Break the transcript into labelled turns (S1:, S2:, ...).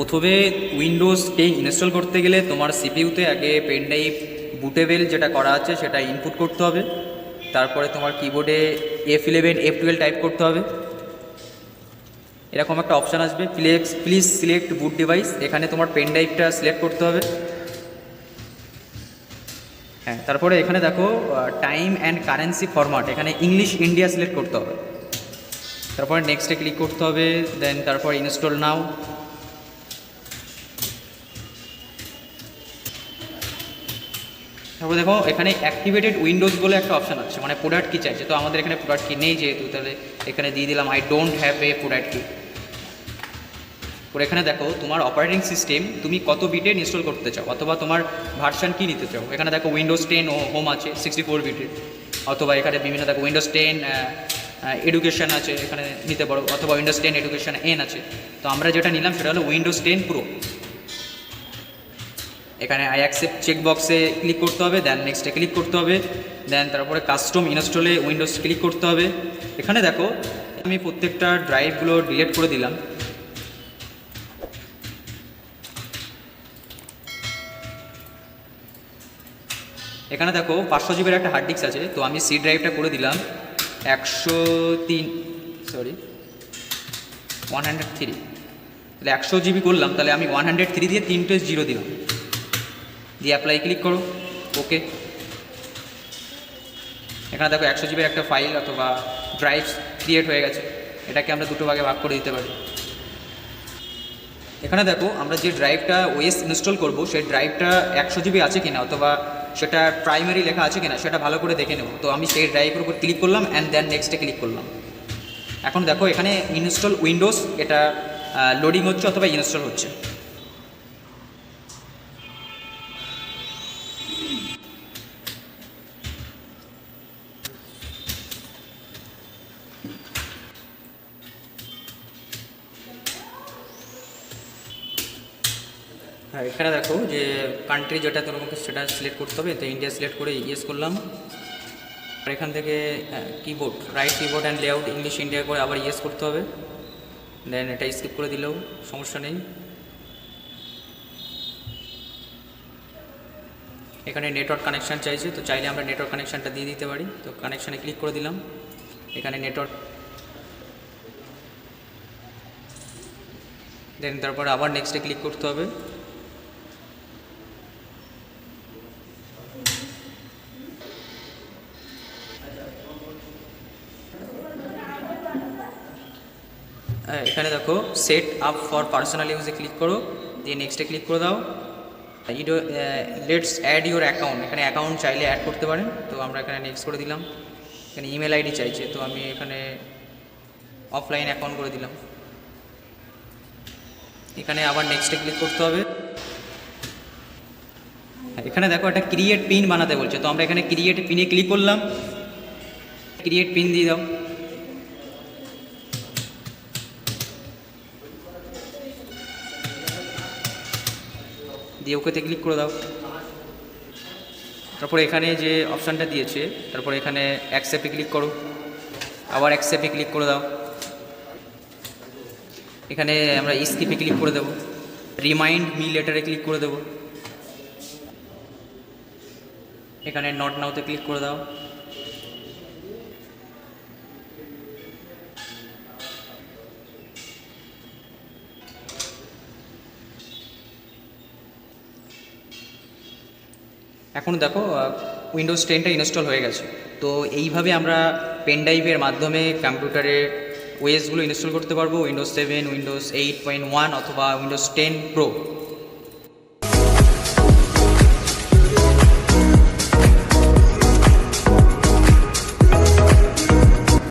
S1: প্রথমে Windows ten install করতে গেলে তোমার সিপিইউতে আগে পেন ড্রাইভ বুটেবেল যেটা করা আছে সেটা ইনপুট করতে হবে। তারপরে তোমার কিবোর্ডে F eleven F twelve type করতে হবে। এরকম একটা অপশান আসবে। প্লেক্স প্লিজ সিলেক্ট বুট ডিভাইস এখানে তোমার পেন ড্রাইভটা সিলেক্ট করতে হবে। হ্যাঁ তারপরে এখানে দেখো টাইম অ্যান্ড কারেন্সি ফরম্যাট এখানে ইংলিশ ইন্ডিয়া সিলেক্ট করতে হবে। তারপরে নেক্সটে ক্লিক করতে হবে। দেন তারপর ইনস্টল নাও তারপর দেখো, এখানে অ্যাক্টিভেটেড উইন্ডোজ বলে একটা অপশান আছে মানে প্রোডাক্ট কি চাইছে? তো আমাদের এখানে প্রোডাক্ট কি নেই যেহেতু, তাহলে এখানে দিয়ে দিলাম I don't have a product কি এখানে দেখো, তোমার অপারেটিং সিস্টেম তুমি কত বিটের ইনস্টল করতে চাও? অথবা তোমার ভার্সান কি নিতে চাও? এখানে দেখো উইন্ডোজ টেন ও হোম আছে সিক্সটি ফোর বিটের অথবা এখানে বিভিন্ন, দেখো উইন্ডোজ টেন এডুকেশন আছে, এখানে নিতে পারো। অথবা উইন্ডোজ টেন এডুকেশন এন আছে। তো আমরা যেটা নিলাম, সেটা হলো উইন্ডোজ টেন প্রো এখানে আই অ্যাকসেপ্ট চেক বক্সে ক্লিক করতে হবে দেন নেক্সটে ক্লিক করতে হবে দেন তারপরে কাস্টম ইনস্টলে উইন্ডোজ ক্লিক করতে হবে। এখানে দেখো, আমি প্রত্যেকটা ড্রাইভগুলো ডিলিট করে দিলাম। এখানে দেখো, পাঁচশো জিবির একটা হার্ড ডিস্ক আছে, তো আমি সি ড্রাইভটা করে দিলাম। একশো তিন সরি ওয়ান হান্ড্রেড থ্রি তাহলে একশো জিবি করলাম, তাহলে আমি ওয়ান হান্ড্রেড থ্রি দিয়ে তিনটে জিরো দিলাম। দিয়ে অ্যাপ্লাই ক্লিক করো ওকে এখানে দেখো একশো জিবির একটা ফাইল অথবা ড্রাইভ ক্রিয়েট হয়ে গেছে, এটাকে আমরা দুটো ভাগে ভাগ করে দিতে পারি। এখানে দেখো আমরা যে ড্রাইভটা ওয়েস ইনস্টল করব, সেই ড্রাইভটা একশো জিবি আছে কিনা অথবা সেটা প্রাইমারি লেখা আছে কিনা, সেটা ভালো করে দেখে নেব। তো আমি সেই ড্রাইভের উপর ক্লিক করলাম অ্যান্ড দেন নেক্সটে ক্লিক করলাম। এখন দেখো এখানে ইনস্টল উইন্ডোজ এটা লোডিং হচ্ছে অথবা ইনস্টল হচ্ছে। হ্যাঁ এখানে দেখো যে কান্ট্রি যেটা তোমাকে সেটা সিলেক্ট করতে হবে, তো ইন্ডিয়া সিলেক্ট করে ইয়েস করলাম। আর এখান থেকে keyboard right keyboard and layout English India করে আবার ইয়েস করতে হবে। দেন এটা স্কিপ করে দিলেও সমস্যা নেই। এখানে নেটওয়ার্ক কানেকশান চাইছে, তো চাইলে আমরা নেটওয়ার্ক কানেকশানটা দিয়ে দিতে পারি। তো কানেকশানে ক্লিক করে দিলাম। এখানে নেটওয়ার্ক দেন তারপর আবার নেক্সটে ক্লিক করতে হবে। এখানে দেখো সেট আপ ফর পার্সোনাল ইউজে ক্লিক করো, দিয়ে নেক্সটে ক্লিক করে দাও। ইডো লেটস অ্যাড ইউর অ্যাকাউন্ট এখানে অ্যাকাউন্ট চাইলে অ্যাড করতে পারেন, তো আমরা এখানে নেক্সট করে দিলাম। এখানে ইমেল আইডি চাইছে তো আমি এখানে অফলাইন অ্যাকাউন্ট করে দিলাম। এখানে আবার নেক্সটে ক্লিক করতে হবে। হ্যাঁ, এখানে দেখো একটা ক্রিয়েট পিন বানাতে বলছে তো আমরা এখানে ক্রিয়েট পিনে ক্লিক করলাম। ক্রিয়েট পিন দিয়ে দাও। দিয়ে ওকেতে ক্লিক করে দাও। তারপরে এখানে যে অপশানটা দিয়েছে, তারপর এখানে অ্যাকসেপে ক্লিক করো। আবার অ্যাকসেপে ক্লিক করে দাও। এখানে আমরা স্কিপে ক্লিক করে দেবো। রিমাইন্ড মি লেটারে ক্লিক করে দেবো। এখানে নট নাওতে ক্লিক করে দাও। এখন দেখো উইন্ডোজ টেনটা ইনস্টল হয়ে গেছে। তো এইভাবে আমরা পেন ড্রাইভের মাধ্যমে কম্পিউটারে ওয়েসগুলো ইনস্টল করতে পারব। Windows seven Windows eight point one অথবা উইন্ডোজ টেন প্রো